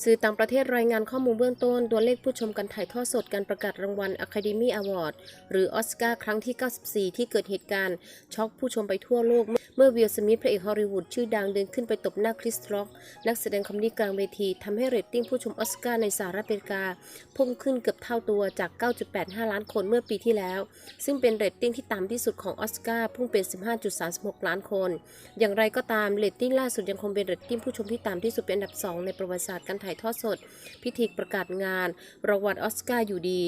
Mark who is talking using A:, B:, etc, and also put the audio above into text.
A: สื่อต่างประเทศรายงานข้อมูลเบื้องต้น ตัวเลขผู้ชมการถ่ายทอดสดการประกาศรางวัล Academy Award หรือออสการ์ครั้งที่ 94 ที่เกิดเหตุการณ์ ช็อกผู้ชมไปทั่วโลก เมื่อวิลสมิธพระเอกฮอลลีวูดชื่อดังเดินขึ้นไปตบหน้าคริสร็อก นักแสดงคอมดี้กลางเวทีทำให้เรตติ้งผู้ชมออสการ์ในสหรัฐอเมริกาพุ่งขึ้นเกือบเท่าตัวจาก 9.85 ล้านคนเมื่อปีที่แล้ว ซึ่งเป็นเรตติ้งที่ต่ำที่สุดของออสการ์พุ่งเป็น 15.36 ล้านคน อย่างไรก็ตามเรตติ้งล่าสุดยังคงเป็นเรตติ้งผู้ชมที่ต่ำที่สุดเป็นอันดับ 2 ในประวัติศาสตร์การถ่ายทอดสด พิธีประกาศงานรางวัลออสการ์อยู่ดี